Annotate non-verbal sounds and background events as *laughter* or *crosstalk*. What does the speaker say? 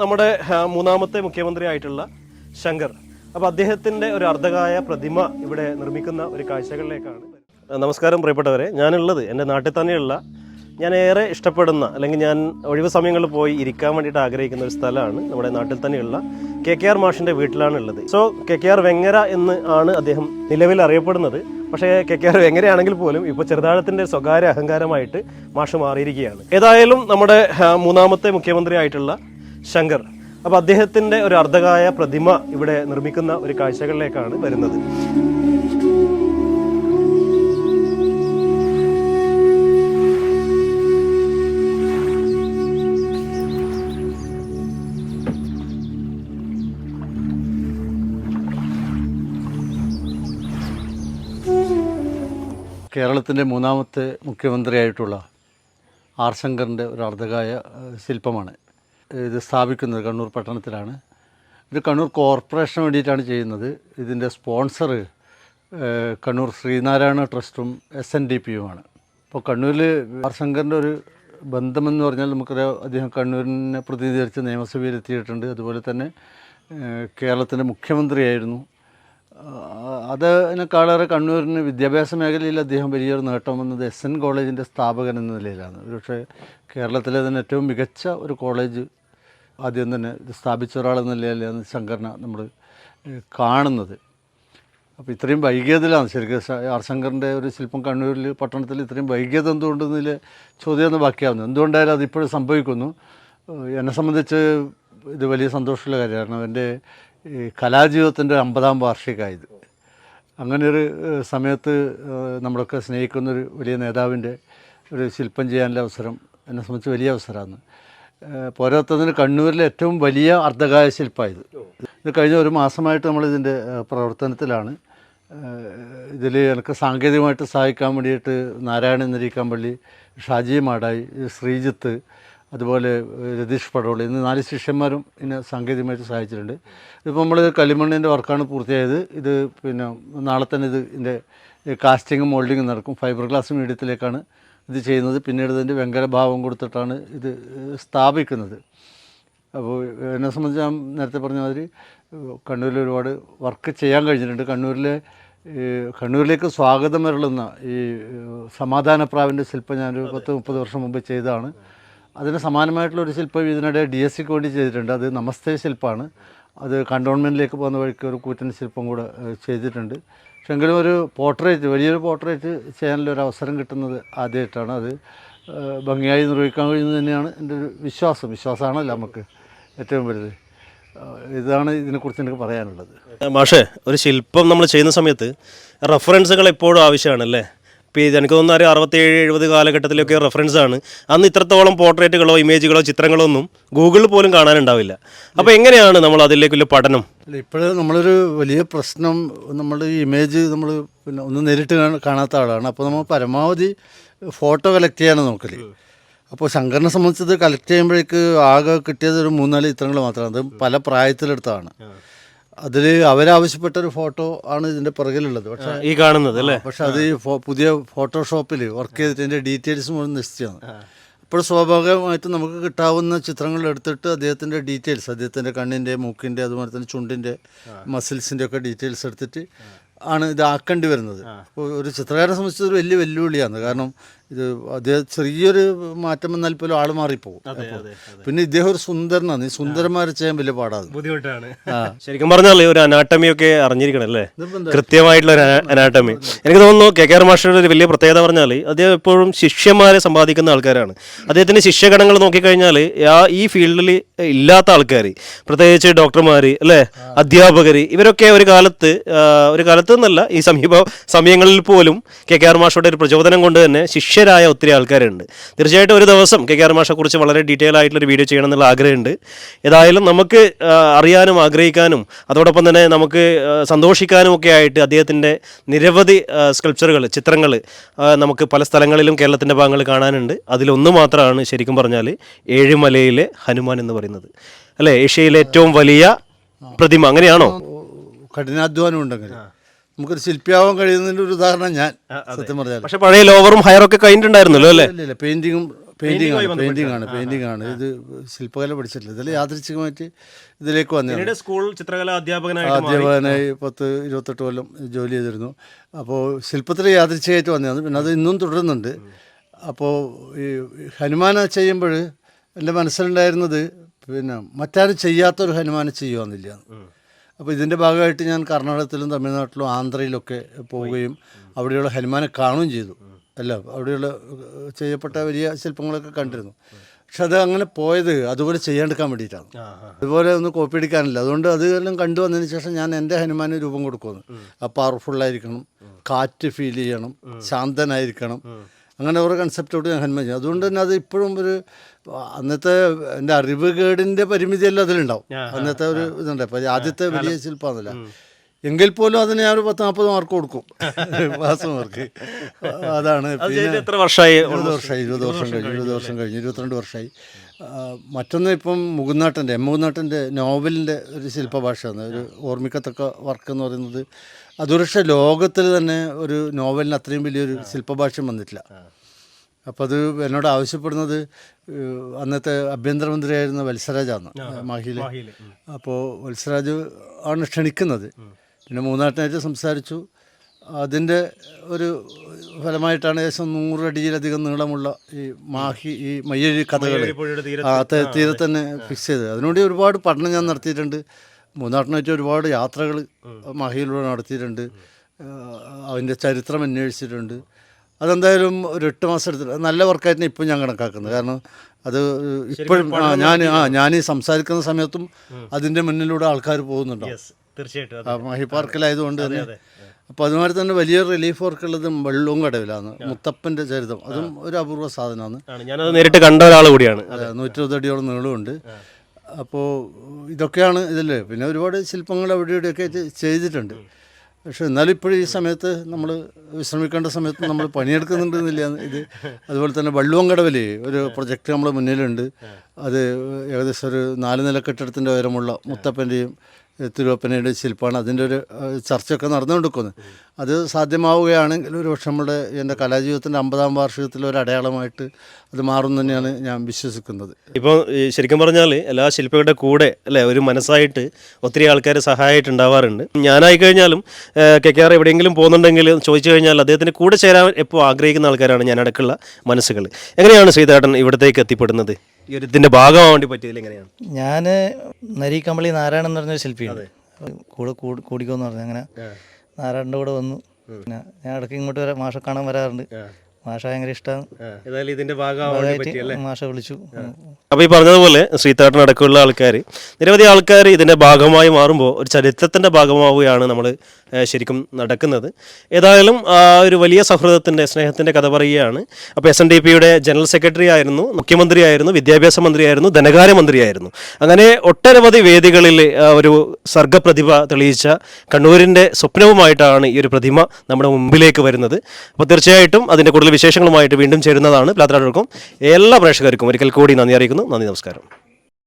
നമ്മുടെ മൂന്നാമത്തെ മുഖ്യമന്ത്രി ആയിട്ടുള്ള ശങ്കർ. അപ്പോൾ അദ്ദേഹത്തിന്റെ ഒരു അർദ്ധകായ പ്രതിമ ഇവിടെ നിർമ്മിക്കുന്ന ഒരു കാഴ്ചകളിലേക്കാണ് നമസ്കാരം പ്രിയപ്പെട്ടവരെ. ഞാനുള്ളത് എന്റെ നാട്ടിൽ തന്നെയുള്ള ഞാൻ ഏറെ ഇഷ്ടപ്പെടുന്ന അല്ലെങ്കിൽ ഞാൻ ഒഴിവ് സമയങ്ങളിൽ പോയി ഇരിക്കാൻ വേണ്ടിയിട്ട് ആഗ്രഹിക്കുന്ന ഒരു സ്ഥലമാണ് നമ്മുടെ നാട്ടിൽ തന്നെയുള്ള കെ കെ ആർ മാഷിന്റെ വീട്ടിലാണ് ഉള്ളത് so K K R Vengara എന്ന് ആണ് അദ്ദേഹം നിലവിൽ അറിയപ്പെടുന്നത്. പക്ഷേ കെ കെ ആർ വെങ്ങരയാണെങ്കിൽ പോലും ഇപ്പോൾ ചെറുതാഴത്തിന്റെ സ്വകാര്യ അഹങ്കാരമായിട്ട് മാഷ് മാറിയിരിക്കുകയാണ്. ഏതായാലും നമ്മുടെ മൂന്നാമത്തെ മുഖ്യമന്ത്രി ആയിട്ടുള്ള ശങ്കർ. അപ്പോൾ അദ്ദേഹത്തിന്റെ ഒരു അർദ്ധകായ പ്രതിമ ഇവിടെ നിർമ്മിക്കുന്ന ഒരു കാഴ്ചകളിലേക്കാണ് വരുന്നത്. കേരളത്തിന്റെ മൂന്നാമത്തെ മുഖ്യമന്ത്രിയായിട്ടുള്ള ആർ ശങ്കറിന്റെ ഒരു അർദ്ധകായ ശില്പമാണ് ഇത് സ്ഥാപിക്കുന്നത് കണ്ണൂർ പട്ടണത്തിലാണ്. ഇത് കണ്ണൂർ കോർപ്പറേഷന് വേണ്ടിയിട്ടാണ് ചെയ്യുന്നത്. ഇതിന്റെ സ്പോൺസർ കണ്ണൂർ ശ്രീനാരായണ ട്രസ്റ്റും എസ് എൻ ഡി പിയുമാണ്. അപ്പോൾ കണ്ണൂരിൽ ആർ ശങ്കറിന്റെ ഒരു ബന്ധമെന്ന് പറഞ്ഞാൽ നമുക്കറിയാം അദ്ദേഹം കണ്ണൂരിനെ പ്രതിനിധീകരിച്ച് നിയമസഭയിൽ എത്തിയിട്ടുണ്ട് അതുപോലെ തന്നെ കേരളത്തിന്റെ മുഖ്യമന്ത്രിയായിരുന്നു. അതിനേക്കാളേറെ കണ്ണൂരിന് വിദ്യാഭ്യാസ മേഖലയിൽ അദ്ദേഹം വലിയൊരു നേട്ടം വന്നത് എസ് എൻ കോളേജിന്റെ സ്ഥാപകൻ എന്ന നിലയിലാണ്. ഒരുപക്ഷെ കേരളത്തിലെ തന്നെ ഏറ്റവും മികച്ച ഒരു കോളേജ് ആദ്യം തന്നെ ഇത് സ്ഥാപിച്ച ഒരാളെന്ന നിലയിലാണ് ശങ്കറിനെ നമ്മൾ കാണുന്നത്. അപ്പോൾ ഇത്രയും വൈകിയതിലാണ് ശരിക്കും ആർ ശങ്കറിന്റെ ഒരു ശില്പം കണ്ണൂരിൽ പട്ടണത്തിൽ ഇത്രയും വൈകിയത് എന്തുകൊണ്ടെന്നതിൽ ചോദ്യം ബാക്കിയാവുന്നു എന്തുകൊണ്ടായാലും അതിപ്പോഴും സംഭവിക്കുന്നു. എന്നെ സംബന്ധിച്ച് ഇത് വലിയ സന്തോഷമുള്ള കാര്യമാണ്. എന്റെ കലാജീവിതത്തിന്റെ അമ്പതാം വാർഷികമായത് അങ്ങനെ ഒരു സമയത്ത് നമ്മളൊക്കെ സ്നേഹിക്കുന്നൊരു വലിയ നേതാവിന്റെ ഒരു ശില്പം ചെയ്യാനുള്ള അവസരം എന്നെ സംബന്ധിച്ച് വലിയ അവസരമാണ്. പോരാത്തതിന് കണ്ണൂരിലെ ഏറ്റവും വലിയ അർദ്ധകായ ശില്പമായത് ഇത് കഴിഞ്ഞ ഒരു മാസമായിട്ട് നമ്മളിതിന്റെ പ്രവർത്തനത്തിലാണ്. ഇതിൽ എനിക്ക് സാങ്കേതികമായിട്ട് സഹായിക്കാൻ വേണ്ടിയിട്ട് നാരായണൻ നരിക്കാമ്പള്ളി ഷാജി മാടായി ശ്രീജിത്ത് അതുപോലെ രതീഷ് പടോളി ഇന്ന് നാല് ശിഷ്യന്മാരും ഇന്ന് സാങ്കേതികമായിട്ട് സഹായിച്ചിട്ടുണ്ട്. ഇപ്പോൾ നമ്മൾ കളിമണ്ണിന്റെ വർക്കാണ് പൂർത്തിയായത്. ഇത് പിന്നെ നാളെ തന്നെ ഇത് ഇതിന്റെ കാസ്റ്റിങ്ങും മോൾഡിങ്ങും നടക്കും. ഫൈബർ ഗ്ലാസ് മീഡിയത്തിലേക്കാണ് ഇത് ചെയ്യുന്നത്. പിന്നീട് ഇതിന്റെ വെങ്കല ഭാവം കൊടുത്തിട്ടാണ് ഇത് സ്ഥാപിക്കുന്നത്. അപ്പോൾ എന്നെ സംബന്ധിച്ച് ഞാൻ നേരത്തെ പറഞ്ഞ മാതിരി കണ്ണൂരിൽ ഒരുപാട് വർക്ക് ചെയ്യാൻ കഴിഞ്ഞിട്ടുണ്ട്. കണ്ണൂരിലെ കണ്ണൂരിലേക്ക് സ്വാഗതം വരളുന്ന ഈ സമാധാനപ്രാവിന്റെ ശില്പം ഞാനൊരു പത്ത് മുപ്പത് വർഷം മുമ്പ് ചെയ്തതാണ്. അതിന് സമാനമായിട്ടുള്ള ഒരു ശില്പം ഇതിനിടെ ഡി എസ് സിക്ക് വേണ്ടി ചെയ്തിട്ടുണ്ട്. അത് നമസ്തേ ശില്പമാണ് അത് കണ്ടോൺമെന്റിലേക്ക് പോകുന്ന വഴിക്ക് ഒരു കൂറ്റൻ ശില്പം കൂടെ ചെയ്തിട്ടുണ്ട്. പക്ഷെ എങ്കിലും ഒരു പോർട്രേറ്റ് വലിയൊരു പോർട്രേറ്റ് ചെയ്യാനുള്ളൊരു അവസരം കിട്ടുന്നത് ആദ്യമായിട്ടാണ് അത് ഭംഗിയായി നിർവഹിക്കാൻ കഴിയുന്നത് തന്നെയാണ് എന്റെ ഒരു വിശ്വാസം. വിശ്വാസമാണല്ലോ നമുക്ക് ഏറ്റവും വലുത്. ഇതാണ് ഇതിനെക്കുറിച്ച് എനിക്ക് പറയാനുള്ളത്. മാഷേ ഒരു ശില്പം നമ്മൾ ചെയ്യുന്ന സമയത്ത് റെഫറൻസുകൾ എപ്പോഴും ആവശ്യമാണല്ലേ ഇപ്പോൾ ഇത് എനിക്ക് തോന്നുന്നു ഒരു അറുപത്തേഴ് എഴുപത് കാലഘട്ടത്തിലൊക്കെ റെഫറൻസ് ആണ് അന്ന് ഇത്രത്തോളം പോർട്രേറ്റുകളോ ഇമേജുകളോ ചിത്രങ്ങളോ ഒന്നും ഗൂഗിളിൽ പോലും കാണാനുണ്ടാവില്ല. അപ്പോൾ എങ്ങനെയാണ് നമ്മൾ അതിലേക്കുള്ള പഠനം? ഇപ്പോഴ് നമ്മളൊരു വലിയ പ്രശ്നം നമ്മൾ ഈ ഇമേജ് നമ്മൾ പിന്നെ ഒന്ന് നേരിട്ട് കാണാത്ത ആളാണ്. അപ്പോൾ നമ്മൾ പരമാവധി ഫോട്ടോ കളക്ട് ചെയ്യാനാണ് നോക്കൽ. അപ്പോൾ ശങ്കറിനെ സംബന്ധിച്ചത് കളക്ട് ചെയ്യുമ്പോഴേക്ക് ആകെ കിട്ടിയത് ഒരു മൂന്നാൽ ചിത്രങ്ങൾ മാത്രമാണ്. അത് പല പ്രായത്തിലെടുത്താണ് അതിൽ അവരാവശ്യപ്പെട്ട ഒരു ഫോട്ടോ ആണ് ഇതിന്റെ പുറകിലുള്ളത്. പക്ഷെ ഈ കാണുന്നത് അല്ലേ? പക്ഷെ അത് ഈ ഫോ- പുതിയ ഫോട്ടോഷോപ്പിൽ വർക്ക് ചെയ്തിട്ട് ഇതിന്റെ ഡീറ്റെയിൽസ് മുഴുവൻ നിശ്ചയമാണ് അപ്പോൾ സ്വാഭാവികമായിട്ടും നമുക്ക് കിട്ടാവുന്ന ചിത്രങ്ങൾ എടുത്തിട്ട് അദ്ദേഹത്തിന്റെ ഡീറ്റെയിൽസ് അദ്ദേഹത്തിന്റെ കണ്ണിന്റെ മൂക്കിന്റെ അതുപോലെ തന്നെ ചുണ്ടിന്റെ മസിൽസിന്റെ ഒക്കെ ഡീറ്റെയിൽസ് എടുത്തിട്ട് ആണ് ഇത് ആക്കേണ്ടി വരുന്നത് അപ്പോൾ ഒരു ചിത്രകാരനെ സംബന്ധിച്ച് ഒരു വലിയ വെല്ലുവിളിയാണ്. കാരണം ഇത് അദ്ദേഹം ചെറിയൊരു മാറ്റം വന്നാൽ പോലും ആൾ മാറിപ്പോകും. പിന്നെ ഇദ്ദേഹം ഒരു സുന്ദരനാണ്. ഈ സുന്ദരന്മാരെ ചെയ്യാൻ വലിയ പാടാണ്. ബുദ്ധിമുട്ടാണ്. ശരിക്കും പറഞ്ഞാലേ ഒരു അനാട്ടമി ഒക്കെ അറിഞ്ഞിരിക്കണം അല്ലേ? കൃത്യമായിട്ടുള്ള ഒരു അനാട്ടമി. എനിക്ക് തോന്നുന്നു കെ കെ ആർ മാഷയുടെ ഒരു വലിയ പ്രത്യേകത പറഞ്ഞാൽ അദ്ദേഹം എപ്പോഴും ശിഷ്യന്മാരെ സമ്പാദിക്കുന്ന ആൾക്കാരാണ്. അദ്ദേഹത്തിന്റെ ശിഷ്യഗണങ്ങൾ നോക്കിക്കഴിഞ്ഞാൽ ആ ഈ ഫീൽഡിൽ ഇല്ലാത്ത ആൾക്കാർ പ്രത്യേകിച്ച് ഡോക്ടർമാർ അല്ലേ? അധ്യാപകർ ഇവരൊക്കെ ഒരു കാലത്ത് ഒരു കാലത്ത് എന്നല്ല ഈ സമീപ സമയങ്ങളിൽ പോലും കെ കെ ആർ മാഷയുടെ ഒരു പ്രചോദനം കൊണ്ട് തന്നെ ശിഷ്യരായ ഒത്തിരി ആൾക്കാരുണ്ട്. തീർച്ചയായിട്ടും ഒരു ദിവസം കെ കെ ആർ മാഷെ കുറിച്ച് വളരെ ഡീറ്റെയിൽ ആയിട്ടുള്ള ഒരു വീഡിയോ ചെയ്യണം എന്നുള്ള ആഗ്രഹമുണ്ട്. ഏതായാലും നമുക്ക് അറിയാനും ആഗ്രഹിക്കാനും അതോടൊപ്പം തന്നെ നമുക്ക് സന്തോഷിക്കാനും ഒക്കെ ആയിട്ട് അദ്ദേഹത്തിന്റെ നിരവധി സ്കൾപ്ചറുകൾ ചിത്രങ്ങൾ നമുക്ക് പല സ്ഥലങ്ങളിലും കേരളത്തിന്റെ ഭാഗങ്ങൾ കാണാനുണ്ട്. അതിലൊന്ന് മാത്രമാണ് ശരിക്കും പറഞ്ഞാൽ ഏഴുമലയിലെ ഹനുമാൻ എന്ന് പറയുന്നത്. അല്ലേ? ഏഷ്യയിലെ ഏറ്റവും വലിയ പ്രതിമ. അങ്ങനെയാണോ? കഠിനാധ്വാനം ഉണ്ടെങ്കിൽ. നമുക്കൊരു ശില്പിയാവാൻ കഴിയുന്നതിന്റെ ഒരു ഉദാഹരണം ഞാൻ സത്യം പറഞ്ഞാൽ പക്ഷെ പഴയ ലോവറും ഹയറൊക്കെ കഴിഞ്ഞിട്ടുണ്ടായിരുന്നല്ലോ അല്ലേ? ഇല്ല പെയിന്റിങ്ങും പെയിന്റിംഗ് ആണ് പെയിന്റിംഗ് ആണ് പെയിന്റിംഗ് ആണ്. ഇത് ശില്പകല പഠിച്ചിട്ടില്ല. ഇതിൽ യാദൃച്ഛികമായിട്ട് ഇതിലേക്ക് വന്നു സ്കൂൾ ചിത്രകല അധ്യാപകനായിട്ട് മാറി. അധ്യാപകനായി പത്ത് ഇരുപത്തെട്ട് കൊല്ലം ജോലി ചെയ്തിരുന്നു. അപ്പോൾ ശില്പത്തിൽ യാദൃച്ഛികമായിട്ട് വന്നതാണ്. പിന്നെ അത് ഇന്നും തുടരുന്നുണ്ട്. അപ്പോൾ ഈ ഹനുമാന ചെയ്യുമ്പോൾ എന്റെ മനസ്സിലുണ്ടായിരുന്നത് പിന്നെ മറ്റാരും ചെയ്യാത്തൊരു ഹനുമാനെ ചെയ്യുമെന്നില്ല അപ്പോൾ ഇതിന്റെ ഭാഗമായിട്ട് ഞാൻ കർണാടകത്തിലും തമിഴ്നാട്ടിലും ആന്ധ്രയിലൊക്കെ പോവുകയും അവിടെയുള്ള ഹനുമാനെ കാണുകയും ചെയ്തു. അല്ല അവിടെയുള്ള ചെയ്യപ്പെട്ട വലിയ ശില്പങ്ങളൊക്കെ കണ്ടിരുന്നു. പക്ഷെ അത് അങ്ങനെ പോയത് അതുപോലെ ചെയ്യാണ്ടിരിക്കാൻ വേണ്ടിയിട്ടാണ്. അതുപോലെ ഒന്ന് കോപ്പി അടിക്കാനില്ല. അതുകൊണ്ട് അത് എല്ലാം കണ്ടു വന്നതിന് ശേഷം ഞാൻ എന്റെ ഹനുമാന് രൂപം കൊടുക്കുന്നു ആ പവർഫുള്ളായിരിക്കണം കാറ്റ് ഫീൽ ചെയ്യണം ശാന്തനായിരിക്കണം. അങ്ങനെ ഓരോ കൺസെപ്റ്റോട് ഞാൻ ഹനുമാൻ ചെയ്യും. അതുകൊണ്ട് തന്നെ അത് ഇപ്പോഴും ഒരു അന്നത്തെ എന്റെ അറിവ് കേടിന്റെ പരിമിതിയെല്ലാം അതിലുണ്ടാവും. അന്നത്തെ ഒരു ഇതുണ്ട്. അപ്പോൾ ആദ്യത്തെ വലിയ ശില്പമാണല്ല എങ്കിൽ പോലും അതിന് ഞാൻ ഒരു പത്ത് നാൽപ്പത് മാർക്ക് കൊടുക്കും. *laughs* മാസം മാർക്ക് അതാണ് എത്ര വർഷമായി ഇരുപത് വർഷമായി ഇരുപത് വർഷം കഴിഞ്ഞു ഇരുപത് വർഷം കഴിഞ്ഞു. ഇരുപത്തിരണ്ട് വർഷമായി മറ്റൊന്ന് ഇപ്പം മുകുന്നാട്ടന്റെ എം മുകുന്നാട്ടന്റെ നോവലിന്റെ ഒരു ശില്പഭാഷയാണ്. ഒരു ഓർമ്മിക്കത്തക്ക വർക്ക് എന്ന് പറയുന്നത് അതുപക്ഷെ ലോകത്തിൽ തന്നെ ഒരു നോവലിന് അത്രയും വലിയൊരു ശില്പഭാഷ്യം വന്നിട്ടില്ല. അപ്പോൾ അത് എന്നോട് ആവശ്യപ്പെടുന്നത് അന്നത്തെ ആഭ്യന്തരമന്ത്രിയായിരുന്ന വത്സരാജാണ് മാഹിയിൽ. അപ്പോൾ വത്സരാജ് ആണ് ക്ഷണിക്കുന്നത്. പിന്നെ മൂന്നാട്ടിനായിട്ട് സംസാരിച്ചു. അതിന്റെ ഒരു ഫലമായിട്ടാണ് ഏകദേശം നൂറടിയിലധികം നീളമുള്ള ഈ മാഹി ഈ മയ്യഴി കഥകൾ ആ തീരെ തന്നെ ഫിക്സ് ചെയ്തത്. അതിനോട് ഒരുപാട് പഠനം ഞാൻ നടത്തിയിട്ടുണ്ട്. മൂന്നാട്ടിനായിട്ട് ഒരുപാട് യാത്രകൾ മഹയിലൂടെ നടത്തിയിട്ടുണ്ട്. അതിന്റെ ചരിത്രം അന്വേഷിച്ചിട്ടുണ്ട്. അതെന്തായാലും ഒരു എട്ട് മാസം എടുത്തിട്ട് നല്ല വർക്കായിട്ട് ഇപ്പം ഞാൻ കണക്കാക്കുന്നത്. കാരണം അത് ഇപ്പോഴും ആ ഞാൻ ആ ഞാൻ ഈ സംസാരിക്കുന്ന സമയത്തും അതിന്റെ മുന്നിലൂടെ ആൾക്കാർ പോകുന്നുണ്ടാവും തീർച്ചയായിട്ടും. മാഹി പാർക്കിലായതുകൊണ്ട് തന്നെ. അപ്പോൾ അതുമാതിരി തന്നെ വലിയ റിലീഫ് വർക്കുള്ളത് വെള്ളവും കടവിലാണ്. മുത്തപ്പന്റെ ചരിതം അതും ഒരു അപൂർവ സാധനമാണ്. ഞാനത് നേരിട്ട് കണ്ട ഒരാൾ കൂടിയാണ്. നൂറ്റി ഇരുപത് അടിയോളം നീളമുണ്ട്. അപ്പോൾ ഇതൊക്കെയാണ് ഇതിൽ പിന്നെ ഒരുപാട് ശില്പങ്ങൾ അവിടെ ഇവിടെയൊക്കെ ചെയ്തിട്ടുണ്ട്. പക്ഷെ എന്നാലും ഇപ്പോഴും ഈ സമയത്ത് നമ്മൾ വിശ്രമിക്കേണ്ട സമയത്ത് നമ്മൾ പണിയെടുക്കുന്നുണ്ടെന്നില്ല ഇത് അതുപോലെ തന്നെ വള്ളുവങ്കടവലി ഒരു പ്രൊജക്റ്റ് നമ്മൾ മുന്നിലുണ്ട്. അത് ഏകദേശം ഒരു നാല് നില കെട്ടിടത്തിന്റെ ഉയരമുള്ള മുത്തപ്പന്റെയും തിരുവപ്പനയുടെ ശില്പമാണ് അതിന്റെ ഒരു ചർച്ചയൊക്കെ നടന്നുകൊണ്ടിരിക്കുന്നത് അത് സാധ്യമാവുകയാണെങ്കിൽ ഒരു പക്ഷെ നമ്മുടെ എന്റെ കലാജീവിതത്തിന്റെ അമ്പതാം വാർഷികത്തിൽ ഒരു അടയാളമായിട്ട് അത് മാറും തന്നെയാണ് ഞാൻ വിശ്വസിക്കുന്നത്. ഇപ്പോൾ ശരിക്കും പറഞ്ഞാൽ എല്ലാ ശില്പികളുടെ കൂടെ അല്ലേ ഒരു മനസ്സായിട്ട് ഒത്തിരി ആൾക്കാർ സഹായമായിട്ട് ഉണ്ടാവാറുണ്ട് ഞാനായി കഴിഞ്ഞാലും കെ കെ ആർ എവിടെയെങ്കിലും പോകുന്നുണ്ടെങ്കിൽ ചോദിച്ചു കഴിഞ്ഞാൽ അദ്ദേഹത്തിന് കൂടെ ചേരാൻ എപ്പോൾ ആഗ്രഹിക്കുന്ന ആൾക്കാരാണ് ഞാൻ അടക്കമുള്ള മനസ്സുകൾ. എങ്ങനെയാണ് ശ്രീതാടൻ ഇവിടത്തേക്ക് എത്തിപ്പെടുന്നത്? ഈ ഒരു ഇതിന്റെ ഭാഗമാവാൻ വേണ്ടി പറ്റിയതിൽ എങ്ങനെയാണ്? ഞാൻ നരിക്കമ്പളി നാരായണൻ എന്ന് പറഞ്ഞൊരു ശില്പിയാണ് കൂടെ കൂടി- കൂടിക്കോന്ന് പറഞ്ഞു അങ്ങനെ നാരായണന്റെ കൂടെ വന്നു. പിന്നെ ഞാൻ ഇടയ്ക്ക് ഇങ്ങോട്ട് വരെ മാഷ കാണാൻ വരാറുണ്ട്. മാഷ ഭയങ്കര ഇഷ്ടമാണ് ഇതിന്റെ മാഷ വിളിച്ചു. അപ്പൊ അപ്പോൾ ഈ പറഞ്ഞതുപോലെ ശ്രീത്താട്ടൻ അടക്കമുള്ള ആൾക്കാർ നിരവധി ആൾക്കാർ ഇതിന്റെ ഭാഗമായി മാറുമ്പോൾ ഒരു ചരിത്രത്തിന്റെ ഭാഗമാവുകയാണ് നമ്മൾ ശരിക്കും നടക്കുന്നത്. ഏതായാലും ആ ഒരു വലിയ സൗഹൃദത്തിന്റെ സ്നേഹത്തിന്റെ കഥ പറയുകയാണ്. അപ്പോൾ എസ് എൻ ഡി പിയുടെ ജനറൽ സെക്രട്ടറി ആയിരുന്നു മുഖ്യമന്ത്രിയായിരുന്നു വിദ്യാഭ്യാസ മന്ത്രിയായിരുന്നു ധനകാര്യ മന്ത്രിയായിരുന്നു അങ്ങനെ ഒട്ടനവധി വേദികളിൽ ഒരു സർഗപ്രതിഭ തെളിയിച്ച കണ്ണൂരിന്റെ സ്വപ്നവുമായിട്ടാണ് ഈ ഒരു പ്രതിമ നമ്മുടെ മുമ്പിലേക്ക് വരുന്നത്. അപ്പോൾ തീർച്ചയായിട്ടും അതിന്റെ കൂടുതൽ വിശേഷങ്ങളുമായിട്ട് വീണ്ടും ചേരുന്നതാണ് പ്ലാത്രാടർക്കും എല്ലാ പ്രേക്ഷകർക്കും ഒരിക്കൽ കൂടി നന്ദി അറിയിക്കുന്നു. നന്ദി നമസ്കാരം.